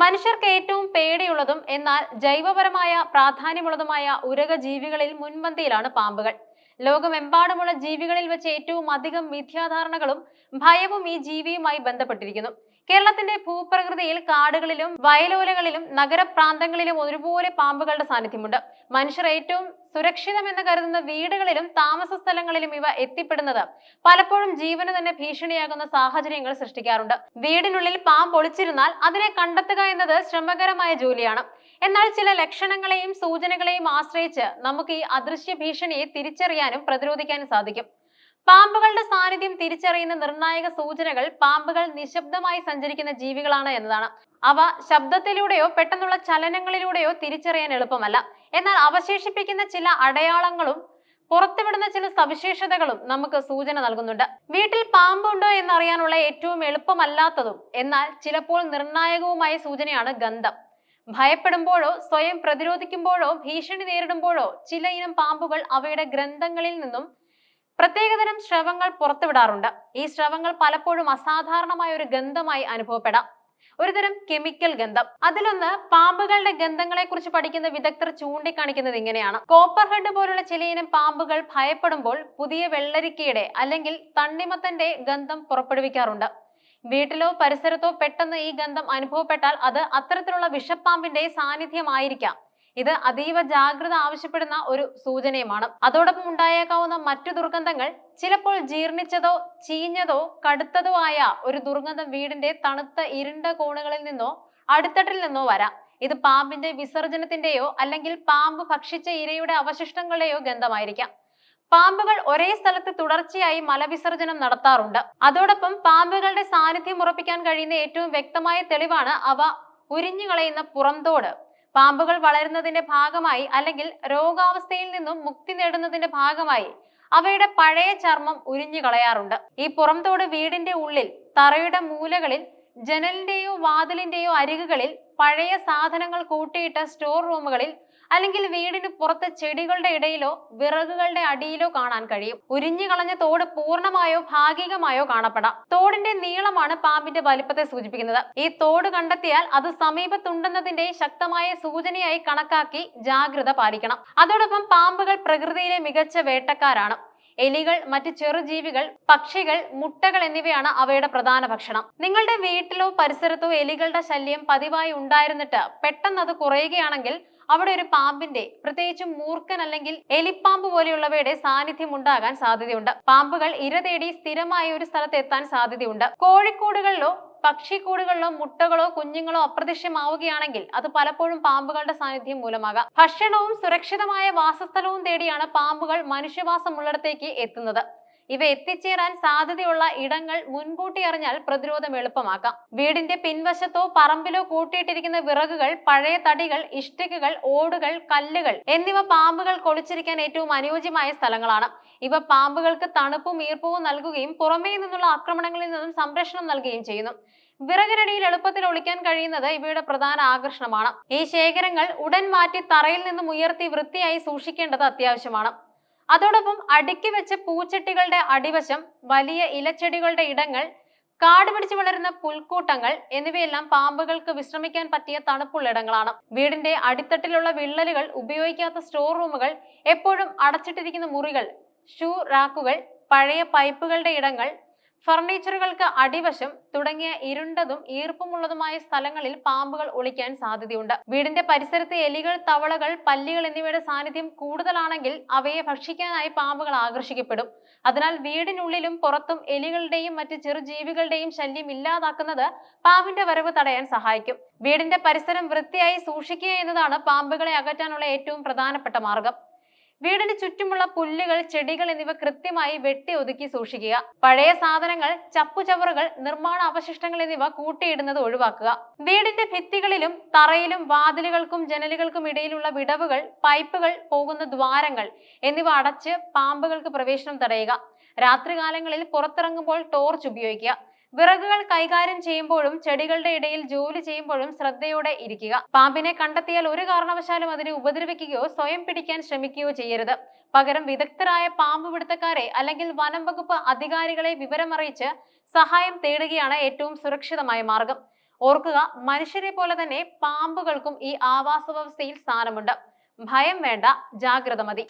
മനുഷ്യർക്ക് ഏറ്റവും പേടിയുള്ളതും എന്നാൽ ജൈവപരമായ പ്രാധാന്യമുള്ളതുമായ ഉരക ജീവികളിൽ മുൻപന്തിയിലാണ് പാമ്പുകൾ. ലോകമെമ്പാടുമുള്ള ജീവികളിൽ വെച്ച് ഏറ്റവും അധികം മിഥ്യാധാരണകളും ഭയവും ഈ ജീവിയുമായി ബന്ധപ്പെട്ടിരിക്കുന്നു. കേരളത്തിന്റെ ഭൂപ്രകൃതിയിൽ കാടുകളിലും വയലോലകളിലും നഗരപ്രാന്തങ്ങളിലും ഒരുപോലെ പാമ്പുകളുടെ സാന്നിധ്യമുണ്ട്. മനുഷ്യർ ഏറ്റവും സുരക്ഷിതമെന്ന് കരുതുന്ന വീടുകളിലും താമസ സ്ഥലങ്ങളിലും ഇവ എത്തിപ്പെടുന്നത്. പലപ്പോഴും ജീവന് തന്നെ ഭീഷണിയാകുന്ന സാഹചര്യങ്ങൾ സൃഷ്ടിക്കാറുണ്ട്. വീടിനുള്ളിൽ പാമ്പ് ഒളിച്ചിരുന്നാൽ അതിനെ കണ്ടെത്തുക എന്നത് ശ്രമകരമായ ജോലിയാണ്. എന്നാൽ ചില ലക്ഷണങ്ങളെയും സൂചനകളെയും ആശ്രയിച്ച് നമുക്ക് ഈ അദൃശ്യ ഭീഷണിയെ തിരിച്ചറിയാനും പ്രതിരോധിക്കാനും സാധിക്കും. പാമ്പുകളുടെ സാന്നിധ്യം തിരിച്ചറിയുന്ന നിർണായക സൂചനകൾ പാമ്പുകൾ നിശബ്ദമായി സഞ്ചരിക്കുന്ന ജീവികളാണ് എന്നതാണ്. അവ ശബ്ദത്തിലൂടെയോ പെട്ടെന്നുള്ള ചലനങ്ങളിലൂടെയോ തിരിച്ചറിയാൻ എളുപ്പമല്ല. എന്നാൽ അവശേഷിപ്പിക്കുന്ന ചില അടയാളങ്ങളും പുറത്തുവിടുന്ന ചില സവിശേഷതകളും നമുക്ക് സൂചന നൽകുന്നുണ്ട്. വീട്ടിൽ പാമ്പുണ്ടോ എന്നറിയാനുള്ള ഏറ്റവും എളുപ്പമല്ലാത്തതും എന്നാൽ ചിലപ്പോൾ നിർണായകവുമായ സൂചനയാണ് ഗന്ധം. ഭയപ്പെടുമ്പോഴോ സ്വയം പ്രതിരോധിക്കുമ്പോഴോ ഭീഷണി നേരിടുമ്പോഴോ ചില ഇനം പാമ്പുകൾ അവയുടെ ഗ്രന്ഥങ്ങളിൽ നിന്നും പ്രത്യേകതരം ശ്രവങ്ങൾ പുറത്തുവിടാറുണ്ട്. ഈ ശ്രവങ്ങൾ പലപ്പോഴും അസാധാരണമായ ഒരു ഗന്ധമായി അനുഭവപ്പെടാം. ഒരുതരം കെമിക്കൽ ഗന്ധം. അതിലൊന്ന് പാമ്പുകളുടെ ഗന്ധങ്ങളെ കുറിച്ച് പഠിക്കുന്ന വിദഗ്ധർ ചൂണ്ടിക്കാണിക്കുന്നത് ഇങ്ങനെയാണ്. കോപ്പർ ഹെഡ് പോലുള്ള ചിലയിനം പാമ്പുകൾ ഭയപ്പെടുമ്പോൾ പുതിയ വെള്ളരിക്കയുടെ അല്ലെങ്കിൽ തണ്ണിമത്തന്റെ ഗന്ധം പുറപ്പെടുവിക്കാറുണ്ട്. വീട്ടിലോ പരിസരത്തോ പെട്ടെന്ന് ഈ ഗന്ധം അനുഭവപ്പെട്ടാൽ അത് അത്തരത്തിലുള്ള വിഷപ്പാമ്പിന്റെ സാന്നിധ്യമായിരിക്കാം ഇത് അതീവ ജാഗ്രത ആവശ്യപ്പെടുന്ന ഒരു സൂചനയുമാണ്. അതോടൊപ്പം ഉണ്ടായേക്കാവുന്ന മറ്റു ദുർഗന്ധങ്ങൾ ചിലപ്പോൾ ജീർണിച്ചതോ ചീഞ്ഞതോ കടുത്തതോ ആയ ഒരു ദുർഗന്ധം വീടിന്റെ തണുത്ത ഇരുണ്ട കോണുകളിൽ നിന്നോ അടിത്തട്ടിൽ നിന്നോ വരാം. ഇത് പാമ്പിന്റെ വിസർജനത്തിന്റെയോ അല്ലെങ്കിൽ പാമ്പ് ഭക്ഷിച്ച ഇരയുടെ അവശിഷ്ടങ്ങളുടെയോ ഗന്ധമായിരിക്കാം. പാമ്പുകൾ ഒരേ സ്ഥലത്ത് തുടർച്ചയായി മലവിസർജനം നടത്താറുണ്ട്. അതോടൊപ്പം പാമ്പുകളുടെ സാന്നിധ്യം ഉറപ്പിക്കാൻ കഴിയുന്ന ഏറ്റവും വ്യക്തമായ തെളിവാണ് അവ ഉരിഞ്ഞു കളയുന്ന പുറന്തോട്. പാമ്പുകൾ വളരുന്നതിന്റെ ഭാഗമായി അല്ലെങ്കിൽ രോഗാവസ്ഥയിൽ നിന്നും മുക്തി നേടുന്നതിന്റെ ഭാഗമായി അവയുടെ പഴയ ചർമ്മം ഉരിഞ്ഞു കളയാറുണ്ട്. ഈ പുറംതോട് വീടിന്റെ ഉള്ളിൽ തറയുടെ മൂലകളിൽ ജനലിന്റെയോ വാതിലിന്റെയോ അരികുകളിൽ പഴയ സാധനങ്ങൾ കൂട്ടിയിട്ട സ്റ്റോർ റൂമുകളിൽ അല്ലെങ്കിൽ വീടിന് പുറത്ത് ചെടികളുടെ ഇടയിലോ വിറകുകളുടെ അടിയിലോ കാണാൻ കഴിയും. ഉരിഞ്ഞു കളഞ്ഞ തോട് പൂർണമായോ ഭാഗികമായോ കാണപ്പെടാം. തോടിന്റെ നീളമാണ് പാമ്പിന്റെ വലിപ്പത്തെ സൂചിപ്പിക്കുന്നത്. ഈ തോട് കണ്ടെത്തിയാൽ അത് സമീപത്തുണ്ടെന്നതിന്റെ ശക്തമായ സൂചനയായി കണക്കാക്കി ജാഗ്രത പാലിക്കണം. അതോടൊപ്പം പാമ്പുകൾ പ്രകൃതിയിലെ മികച്ച വേട്ടക്കാരാണ്. എലികൾ മറ്റ് ചെറുജീവികൾ പക്ഷികൾ മുട്ടകൾ എന്നിവയാണ് അവയുടെ പ്രധാന ഭക്ഷണം. നിങ്ങളുടെ വീട്ടിലോ പരിസരത്തോ എലികളുടെ ശല്യം പതിവായി ഉണ്ടായിരുന്നിട്ട് പെട്ടെന്ന് അത് കുറയുകയാണെങ്കിൽ അവിടെ ഒരു പാമ്പിന്റെ പ്രത്യേകിച്ചും മൂർക്കൻ അല്ലെങ്കിൽ എലിപ്പാമ്പ് പോലെയുള്ളവയുടെ സാന്നിധ്യം ഉണ്ടാകാൻ സാധ്യതയുണ്ട്. പാമ്പുകൾ ഇര തേടി സ്ഥിരമായ ഒരു സ്ഥലത്ത് എത്താൻ സാധ്യതയുണ്ട്. കോഴിക്കൂടുകളിലോ പക്ഷിക്കൂടുകളിലോ മുട്ടകളോ കുഞ്ഞുങ്ങളോ അപ്രത്യക്ഷമാവുകയാണെങ്കിൽ അത് പലപ്പോഴും പാമ്പുകളുടെ സാന്നിധ്യം മൂലമാകാം. ഭക്ഷണവും സുരക്ഷിതമായ വാസസ്ഥലവും തേടിയാണ് പാമ്പുകൾ മനുഷ്യവാസമുള്ളിടത്തേക്ക് എത്തുന്നത്. ഇവ എത്തിച്ചേരാൻ സാധ്യതയുള്ള ഇടങ്ങൾ മുൻകൂട്ടി അറിഞ്ഞാൽ പ്രതിരോധം എളുപ്പമാക്കാം. വീടിന്റെ പിൻവശത്തോ പറമ്പിലോ കൂട്ടിയിട്ടിരിക്കുന്ന വിറകുകൾ പഴയ തടികൾ ഇഷ്ടികകൾ ഓടുകൾ കല്ലുകൾ എന്നിവ പാമ്പുകൾ കൊളിച്ചിരിക്കാൻ ഏറ്റവും അനുയോജ്യമായ സ്ഥലങ്ങളാണ്. ഇവ പാമ്പുകൾക്ക് തണുപ്പും ഈർപ്പവും നൽകുകയും പുറമേ നിന്നുള്ള ആക്രമണങ്ങളിൽ നിന്നും സംരക്ഷണം നൽകുകയും ചെയ്യുന്നു. വിറകിനടിയിൽ എളുപ്പത്തിൽ ഒളിക്കാൻ കഴിയുന്നത് ഇവയുടെ പ്രധാന ആകർഷണമാണ്. ഈ ശേഖരങ്ങൾ ഉടൻ മാറ്റി തറയിൽ നിന്നും ഉയർത്തി വൃത്തിയായി സൂക്ഷിക്കേണ്ടത് അത്യാവശ്യമാണ്. അതോടൊപ്പം അടുക്കി വെച്ച പൂച്ചട്ടികളുടെ അടിവശം വലിയ ഇലച്ചെടികളുടെ ഇടങ്ങൾ കാട് പിടിച്ച് വളരുന്ന പുൽക്കൂട്ടങ്ങൾ എന്നിവയെല്ലാം പാമ്പുകൾക്ക് വിശ്രമിക്കാൻ പറ്റിയ തണുപ്പുള്ള ഇടങ്ങളാണ്. വീടിന്റെ അടിത്തട്ടിലുള്ള വിള്ളലുകൾ ഉപയോഗിക്കാത്ത സ്റ്റോർ റൂമുകൾ എപ്പോഴും അടച്ചിട്ടിരിക്കുന്ന മുറികൾ ഷൂ റാക്കുകൾ പഴയ പൈപ്പുകളുടെ ഇടങ്ങൾ ഫർണിച്ചറുകൾക്ക് അടിവശം തുടങ്ങിയ ഇരുണ്ടതും ഈർപ്പമുള്ളതുമായ സ്ഥലങ്ങളിൽ പാമ്പുകൾ ഒളിക്കാൻ സാധ്യതയുണ്ട്. വീടിന്റെ പരിസരത്ത് എലികൾ തവളകൾ പല്ലികൾ എന്നിവയുടെ സാന്നിധ്യം കൂടുതലാണെങ്കിൽ അവയെ ഭക്ഷിക്കാനായി പാമ്പുകൾ ആകർഷിക്കപ്പെടും. അതിനാൽ വീടിനുള്ളിലും പുറത്തും എലികളുടെയും മറ്റ് ചെറുജീവികളുടെയും ശല്യം ഇല്ലാതാക്കുന്നത് പാമ്പിന്റെ വരവ് തടയാൻ സഹായിക്കും. വീടിന്റെ പരിസരം വൃത്തിയായി സൂക്ഷിക്കുക എന്നതാണ് പാമ്പുകളെ അകറ്റാനുള്ള ഏറ്റവും പ്രധാനപ്പെട്ട മാർഗം. വീടിന് ചുറ്റുമുള്ള പുല്ലുകൾ ചെടികൾ എന്നിവ കൃത്യമായി വെട്ടി ഒതുക്കി സൂക്ഷിക്കുക. പഴയ സാധനങ്ങൾ ചപ്പുചവറുകൾ നിർമ്മാണ അവശിഷ്ടങ്ങൾ എന്നിവ കൂട്ടിയിടുന്നത് ഒഴിവാക്കുക. വീടിന്റെ ഭിത്തികളിലും തറയിലും വാതിലുകൾക്കും ജനലുകൾക്കും ഇടയിലുള്ള വിടവുകൾ പൈപ്പുകൾ പോകുന്ന ദ്വാരങ്ങൾ എന്നിവ അടച്ച് പാമ്പുകൾക്ക് പ്രവേശനം തടയുക. രാത്രികാലങ്ങളിൽ പുറത്തിറങ്ങുമ്പോൾ ടോർച്ച് ഉപയോഗിക്കുക. വിറകുകൾ കൈകാര്യം ചെയ്യുമ്പോഴും ചെടികളുടെ ഇടയിൽ ജോലി ചെയ്യുമ്പോഴും ശ്രദ്ധയോടെ ഇരിക്കുക. പാമ്പിനെ കണ്ടെത്തിയാൽ ഒരു കാരണവശാലും അതിനെ ഉപദ്രവിക്കുകയോ സ്വയം പിടിക്കാൻ ശ്രമിക്കുകയോ ചെയ്യരുത്. പകരം വിദഗ്ധരായ പാമ്പ് പിടുത്തക്കാരെ അല്ലെങ്കിൽ വനം വകുപ്പ് അധികാരികളെ വിവരമറിയിച്ച് സഹായം തേടുകയാണ് ഏറ്റവും സുരക്ഷിതമായ മാർഗം. ഓർക്കുക മനുഷ്യരെ പോലെ തന്നെ പാമ്പുകൾക്കും ഈ ആവാസ വ്യവസ്ഥയിൽ സ്ഥാനമുണ്ട്. ഭയം വേണ്ട ജാഗ്രത മതി.